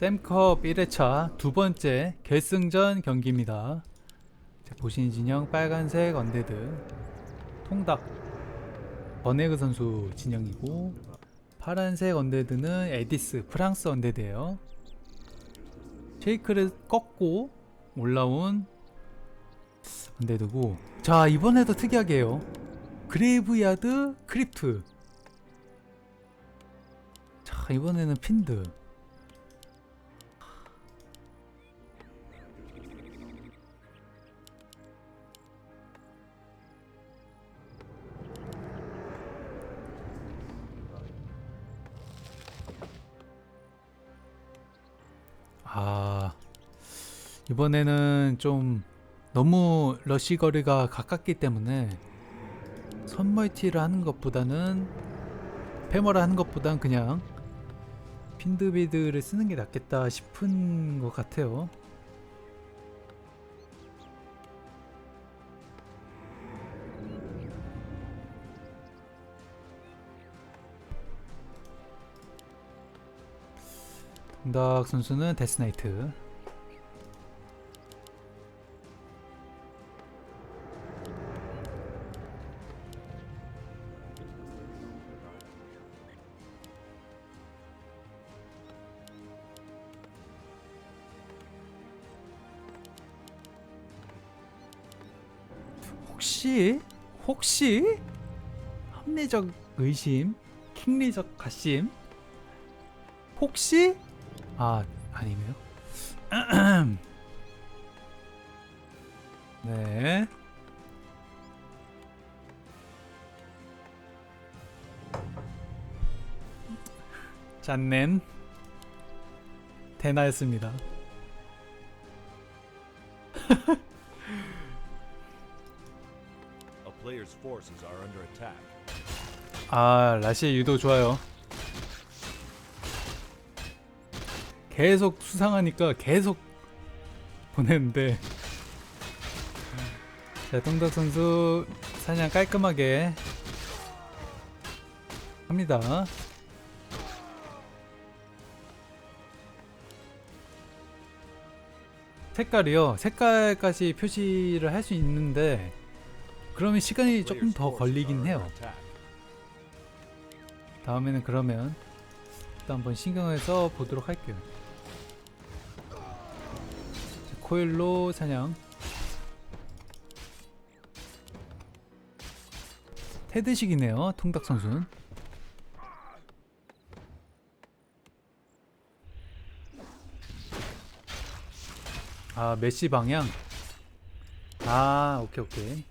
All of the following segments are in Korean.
샘컵 1회차 두 번째 결승전 경기입니다. 자, 보신 진영 빨간색 언데드 통닭 버네그 선수 진영이고 파란색 언데드는 에디스 프랑스 언데드예요. 쉐이크를 꺾고 올라온 언데드고 자 이번에도 특이하게 해요. 그레이브야드 크립트 자 이번에는 핀드 이번에는 좀 너무 러시 거리가 가깝기 때문에 선멀티를 하는 것보다는 패머를 하는 것보단 그냥 핀드비드를 쓰는 게 낫겠다 싶은 것 같아요. 동닭 선수는 데스나이트. 합리적 의심, 킹리적 가심 혹시 아 아니네요. 네. 짠넨 대나였습니다. 아 라시의 유도 좋아요. 계속 수상하니까 계속 보냈는데 자 동덕 선수 사냥 깔끔하게 합니다. 색깔이요. 색깔까지 표시를 할 수 있는데 그러면 시간이 조금 더 걸리긴 해요. 다음에는 그러면 또 한번 신경을 써 보도록 할게요. 자, 코일로 사냥. 테드식이네요. 통닭 선수는. 아 메시 방향. 아 오케이 오케이.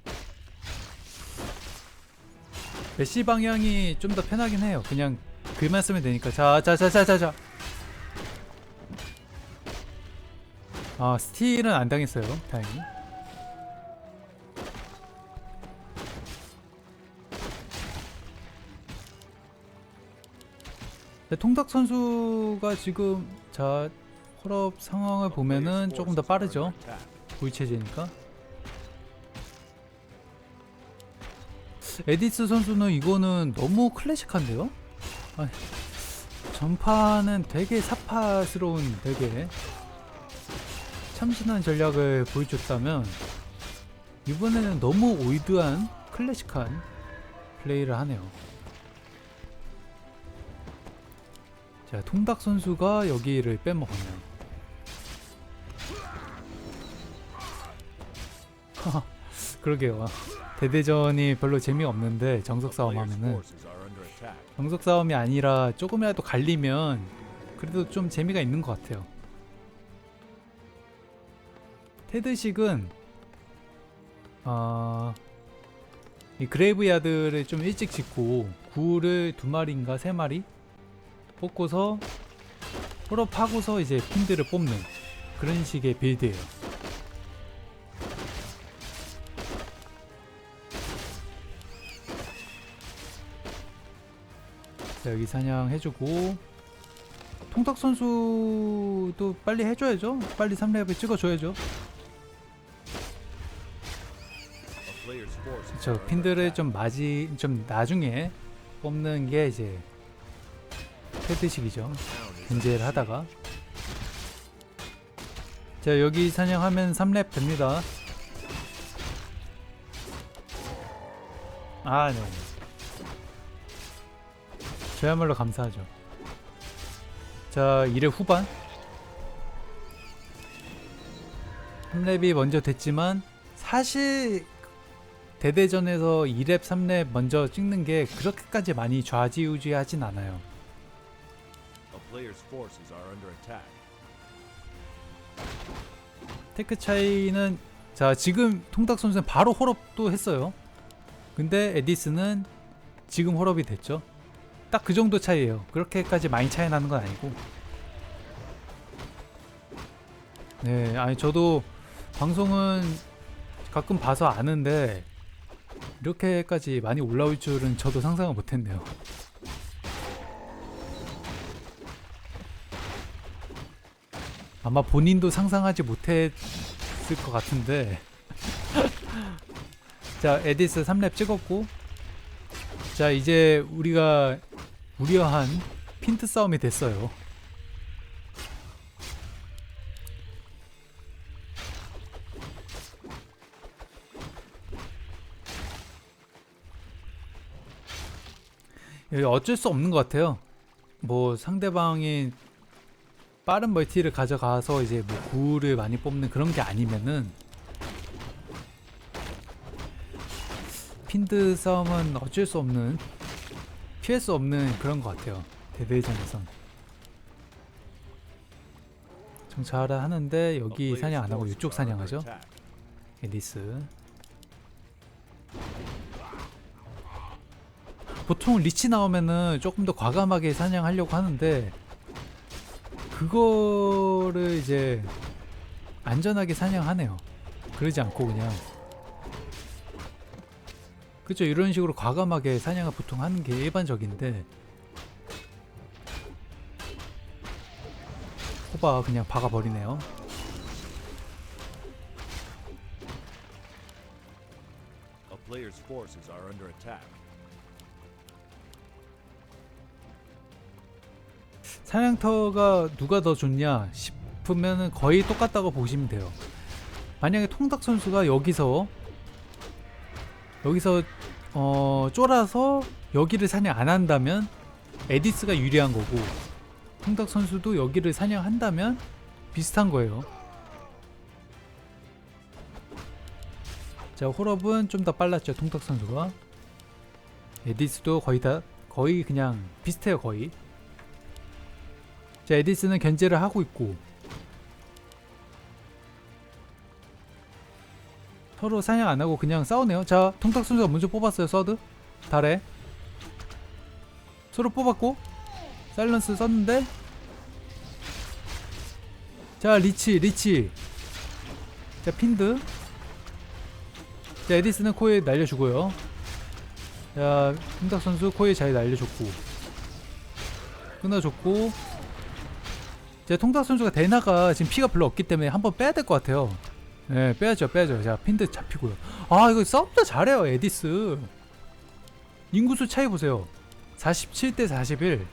메시 방향이 좀 더 편하긴 해요. 그냥 글만 쓰면 되니까. 자, 자, 자, 자, 자, 자. 아, 스틸은 안 당했어요. 다행히. 네, 통닭 선수가 지금 자 홀업 상황을 보면은 Player's 조금 더 빠르죠. 보이체제니까. 에디스 선수는 이거는 너무 클래식한데요? 아, 전판은 되게 사파스러운 되게 참신한 전략을 보여줬다면 이번에는 너무 오이드한 클래식한 플레이를 하네요. 자, 통닭 선수가 여기를 빼먹었네요. 그러게요. 대대전이 별로 재미없는데 정석 싸움 하면은. 정석 싸움이 아니라 조금이라도 갈리면 그래도 좀 재미가 있는 것 같아요. 테드식은 어, 이 그레이브야드를 좀 일찍 짓고 구를 두 마리인가 세 마리 뽑고서 홀업하고서 이제 핀들을 뽑는 그런 식의 빌드예요. 자, 여기 사냥 해주고 통닭 선수도 빨리 해줘야죠. 빨리 3렙을 찍어줘야죠. 저 핀들을. 좀 맞이 좀 나중에 뽑는 게 이제 패드식이죠. 견제를 하다가 자 여기 사냥하면 3렙 됩니다 아네 저야말로 감사하죠 자 1회 후반 3렙이 먼저 됐지만 사실 대대전에서 2렙 3렙 먼저 찍는 게 그렇게까지 많이 좌지우지하진 않아요. 테크 차이는 자 지금 통닭 선수는 바로 홀업도 했어요. 근데 에디스는 지금 홀업이 됐죠. 딱 그 정도 차이예요. 그렇게까지 많이 차이 나는 건 아니고. 네, 아니 저도 방송은 가끔 봐서 아는데 이렇게까지 많이 올라올 줄은 저도 상상을 못했네요. 아마 본인도 상상하지 못했을 것 같은데 자 에디스 3렙 찍었고 자 이제 우리가 우려한 핀트 싸움이 됐어요. 여기 어쩔 수 없는 것 같아요. 뭐 상대방이 빠른 멀티를 가져가서 이제 뭐 구를 많이 뽑는 그런 게 아니면은 핀드 싸움은 어쩔 수 없는 피할 수 없는 그런 것 같아요. 대대전에선. 정찰을 하는데 여기 사냥 안 하고 이쪽 사냥하죠. attack. 에디스. 보통 리치 나오면은 조금 더 과감하게 사냥하려고 하는데 그거를 이제 안전하게 사냥하네요. 그러지 않고 그냥 그죠 이런 식으로 과감하게 사냥을 보통 하는 게 일반적인데 호바 그냥 박아버리네요. 사냥터가 누가 더 좋냐 싶으면 거의 똑같다고 보시면 돼요. 만약에 통닭 선수가 여기서 여기서 어 쫄아서 여기를 사냥 안 한다면 에디스가 유리한 거고 통닭 선수도 여기를 사냥한다면 비슷한 거예요. 자 홀업은 좀 더 빨랐죠 통닭 선수가. 에디스도 거의 다 거의 그냥 비슷해요 거의. 자 에디스는 견제를 하고 있고 서로 사냥 안 하고 그냥 싸우네요. 자 통탁 선수가 먼저 뽑았어요. 서드 달에 서로 뽑았고 사일런스 썼는데 자 리치 리치 자 핀드 자 에디스는 코에 날려주고요. 자 통탁 선수 코에 잘 날려줬고 끊어줬고 제 통닭 선수가 대나가 지금 피가 별로 없기 때문에 한번 빼야 될 것 같아요. 네, 빼야죠, 빼야죠. 자, 핀드 잡히고요. 아, 이거 싸움도 잘해요, 에디스. 인구수 차이 보세요. 47대 41.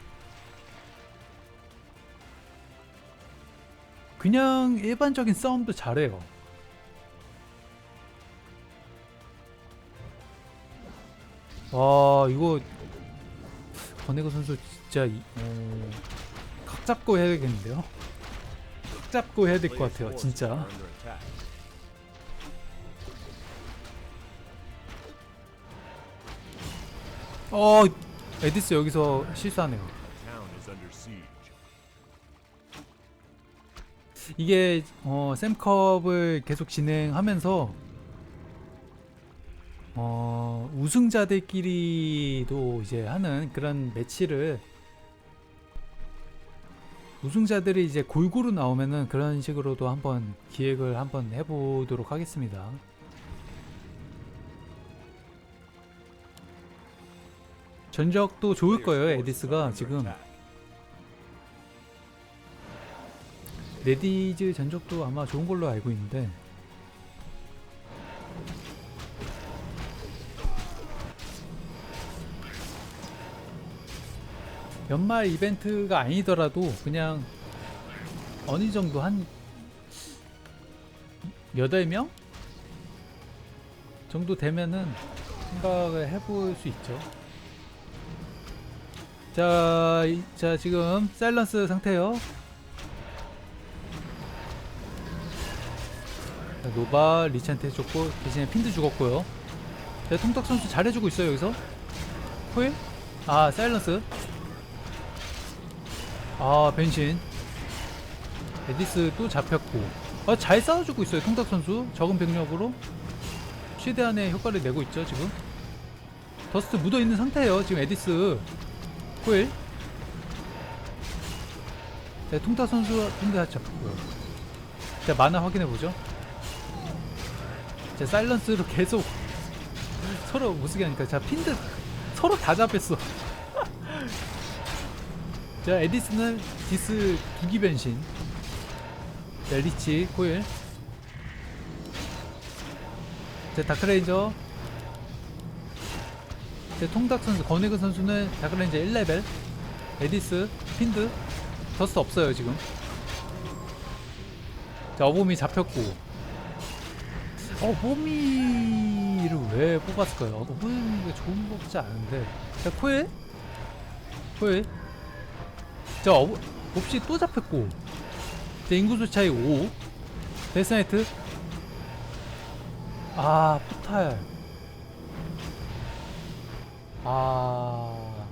그냥 일반적인 싸움도 잘해요. 와, 이거 권혜거 선수 진짜 이- 어, 각 잡고 해야 되겠는데요? 각 잡고 해야 될 것 같아요, 진짜. 어, 에디스 여기서 실수하네요. 이게 어, 샘컵을 계속 진행하면서 어, 우승자들끼리도 이제 하는 그런 매치를 우승자들이 이제 골고루 나오면은 그런 식으로도 한번 기획을 한번 해보도록 하겠습니다. 전적도 좋을 거예요, 에디스가 지금. 레디즈 전적도 아마 좋은 걸로 알고 있는데 연말 이벤트가 아니더라도 그냥 어느 정도 한 8명 정도 되면은 생각을 해볼 수 있죠. 자, 이- 자 지금 사일런스 상태요. 자, 노바 리치한테 줬고 대신에 핀드 죽었고요. 자, 통탁 선수 잘해주고 있어요 여기서. 코일? 아 사일런스. 아 변신. 에디스 또 잡혔고. 아, 잘 싸워주고 있어요 통탁 선수. 적은 병력으로 최대한의 효과를 내고 있죠 지금. 더스트 묻어 있는 상태예요 지금 에디스. 코일. 네, 통탁 선수 핀드 잡혔고요. 자 만화 확인해 보죠. 자 사일런스로 계속 서로 못쓰게 하니까 자 핀드 서로 다 잡혔어 자 에디스는 디스 두기 변신 자 리치 코일 자 다크레인저 자 통닭 선수 건혜근 선수는 다크레인저 1레벨 에디스 핀드 더스 없어요 지금. 자 어봄이 잡혔고. 어보미를 왜 뽑았을까요? 어보미가 좋은 것 같지 않은데. 자 코에? 코에? 자 어보 몹시 또 잡혔고. 자 인구수 차이 5 데스나이트. 아 포탈 아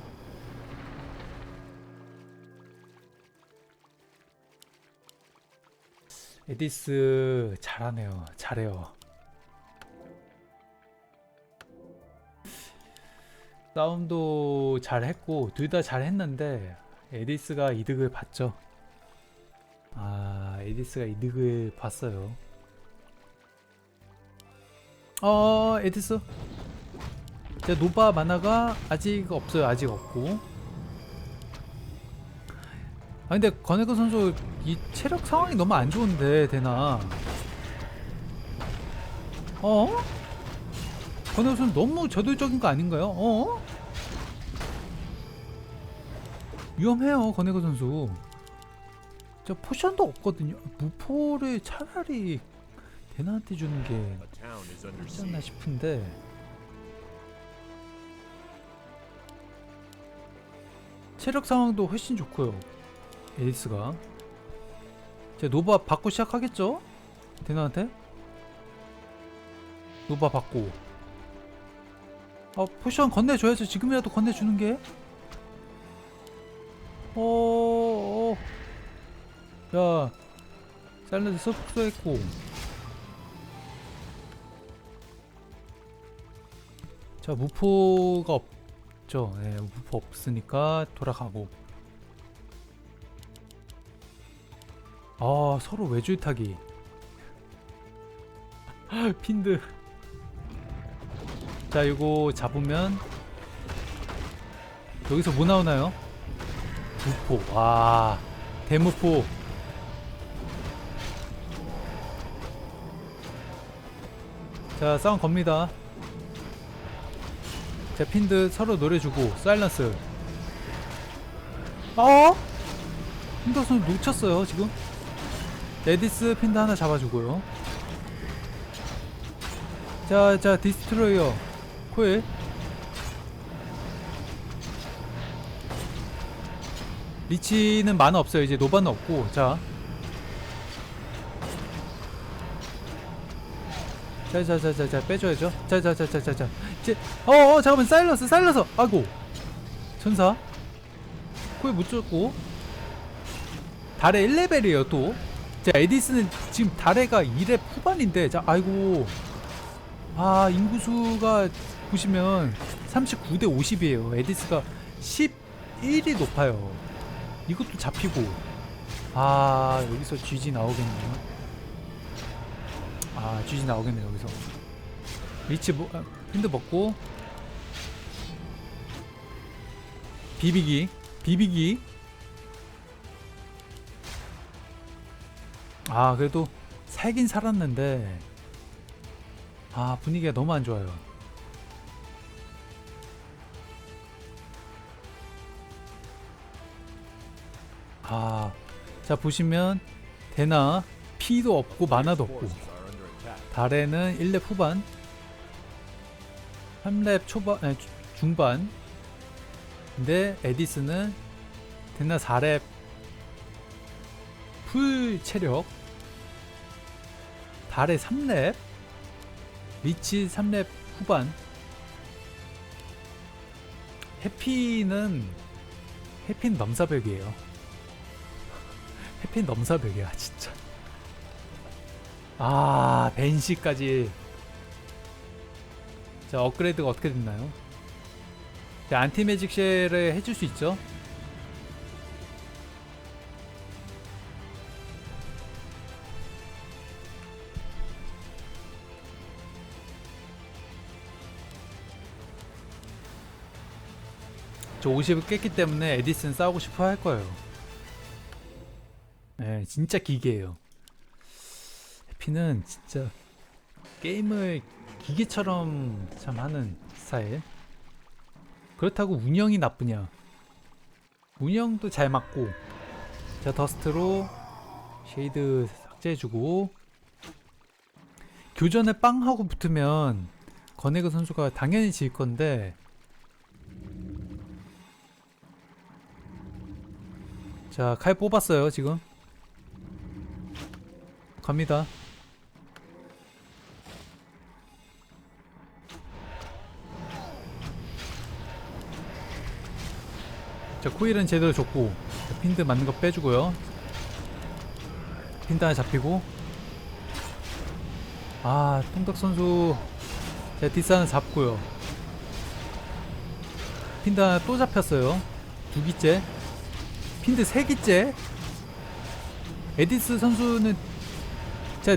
에디스 잘하네요 잘해요 싸움도 잘했고 둘 다 잘했는데 에디스가 이득을 봤죠. 아 에디스가 이득을 봤어요. 어 에디스. 자 노바 만화가 아직 없어요. 아직 없고. 아 근데 건혜근 선수 이 체력 상황이 너무 안 좋은데 되나? 어? 건혜근 선수 너무 저돌적인 거 아닌가요? 어? 위험해요 건혜거 선수 저 포션도 없거든요 무포를 차라리 대나한테 주는 게 낫지 않나. 싶은데 체력 상황도 훨씬 좋고요 에이스가 자 노바 받고 시작하겠죠? 대나한테 노바 받고 아 포션 건네줘야죠 지금이라도 건네주는 게 어, 어. 야, 사일런스 흡수했고. 자, 무포가 없 죠. 네, 무포 없으니까 돌아가고. 아, 서로 외줄 타기. 핀드. 자, 이거 잡으면 여기서 뭐 나오나요? 무포 와 대무포 자 싸움 겁니다 자 핀드 서로 노래주고 사일런스 어? 핀더선 놓쳤어요 지금 레디스 핀드 하나 잡아주고요 자자 디스트로이어 코일 리치는 만화 없어요. 이제 노바는 없고. 자. 자자자자자 빼줘야죠. 자자자자자자. 이제 어어 잠깐만 사일러스 사일러스. 아이고. 천사. 코에 못 줬고. 달에 1레벨이에요 또. 자 에디스는 지금 달에가 2렙 후반인데 자 아이고. 아 인구수가 보시면 39대 50이에요. 에디스가 11이 높아요. 이것도 잡히고 아 여기서 GG 나오겠네요 아 GG 나오겠네요 여기서. 리치 뭐, 아, 힌드 먹고. 비비기 비비기. 아 그래도 살긴 살았는데. 아 분위기가 너무 안 좋아요. 아, 자 보시면 대나 피도 없고 만화도 없고 달에는 1렙 후반 3렙 초반 아니, 주- 중반 근데 에디스는 됐나 4렙 풀 체력 달에 3렙 리치 3렙 후반. 해피는 해피는 넘사벽이에요. 해피는 넘사벽이야 진짜 아 벤시까지. 자 업그레이드가 어떻게 됐나요? 자, 안티 매직 쉘을 해줄 수 있죠? 저 50을 깼기 때문에 에디슨 싸우고 싶어 할 거예요. 네 진짜 기계예요 해피는 진짜 게임을 기계처럼 참 하는 스타일. 그렇다고 운영이 나쁘냐? 운영도 잘 맞고. 자 더스트로 쉐이드 삭제해주고 교전에 빵 하고 붙으면 건에그 선수가 당연히 질 건데. 자 칼 뽑았어요 지금. 갑니다. 자 코일은 제대로 줬고 자, 핀드 맞는 거 빼주고요. 핀드 하나 잡히고. 아 통덕 선수 자 디스 하나 잡고요. 핀드 하나 또 잡혔어요. 두 기째. 핀드 세 기째. 에디스 선수는 자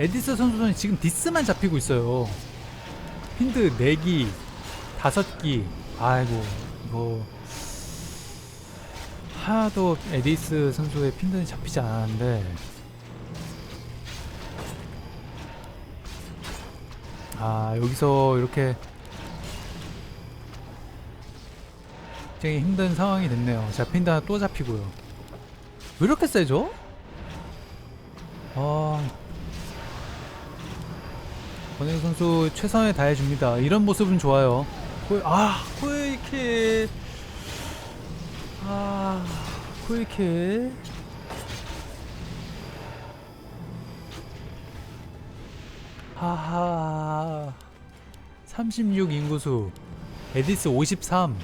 에디스 선수는 지금 디스만 잡히고 있어요. 핀드 4기 다섯 기 아이고 이거. 하나도 에디스 선수의 핀든이 잡히지 않았는데. 아 여기서 이렇게 굉장히 힘든 상황이 됐네요. 자 하나 또 잡히고요. 왜 이렇게 세죠? 아. 권혜경 선수 최선을 다해줍니다. 이런 모습은 좋아요 코일, 아, 코일킬. 아, 코일킬. 하하. 36 인구수. 에디스 53.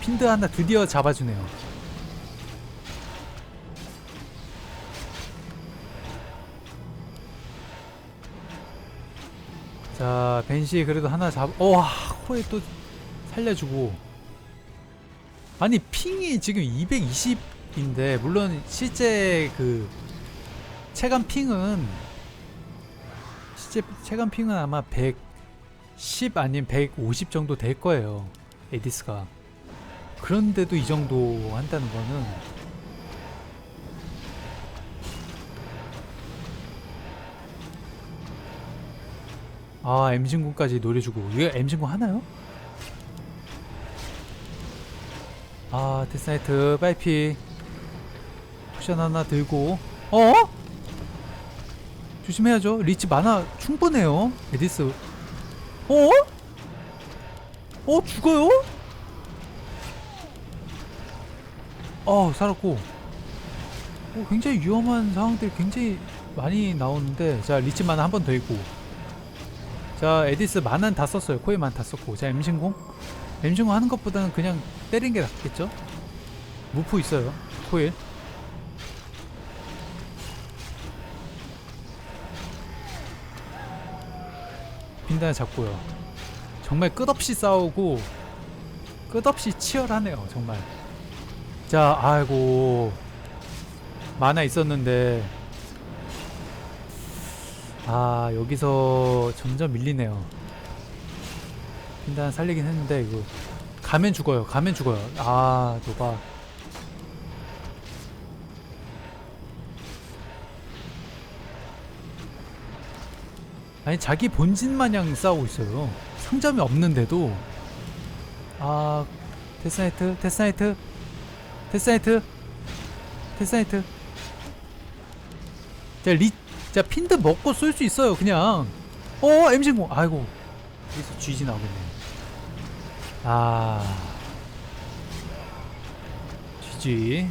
핀드 하나 드디어 잡아주네요. 자, 벤시 그래도 하나 잡, 어, 와, 코에 또 살려주고. 아니, 핑이 지금 220인데, 물론 실제 그, 체감 핑은, 실제 체감 핑은 아마 110 아니면 150 정도 될 거예요. 에디스가. 그런데도 이 정도 한다는 거는, 아 엠진군까지 노려주고 이거 엠진군 하나요? 아 데스나이트 빨피 쿠션 하나 들고 어? 조심해야죠 리치 많아 충분해요 에디스 어? 어 죽어요? 어 살았고 어, 굉장히 위험한 상황들이 굉장히 많이 나오는데 자 리치 만화 한 번 더 있고 자 에디스 만원 다 썼어요. 코에 만다 썼고. 자 엠신공? 엠신공 하는 것보다는 그냥 때리는 게 낫겠죠? 무프 있어요. 코일 빈단을 잡고요. 정말 끝없이 싸우고 끝없이 치열하네요 정말. 자 아이고. 만화 있었는데 아 여기서 점점 밀리네요. 핀단 살리긴 했는데 이거 가면 죽어요 가면 죽어요. 아 노바. 아니 자기 본진 마냥 싸우고 있어요. 상점이 없는데도. 아 데스나이트 데스나이트 데스나이트 데스나이트. 자, 리, 자, 핀드 먹고 쏠 수 있어요, 그냥. 어, M10. 아이고. 여기서 GG 나오겠네. 아. GG.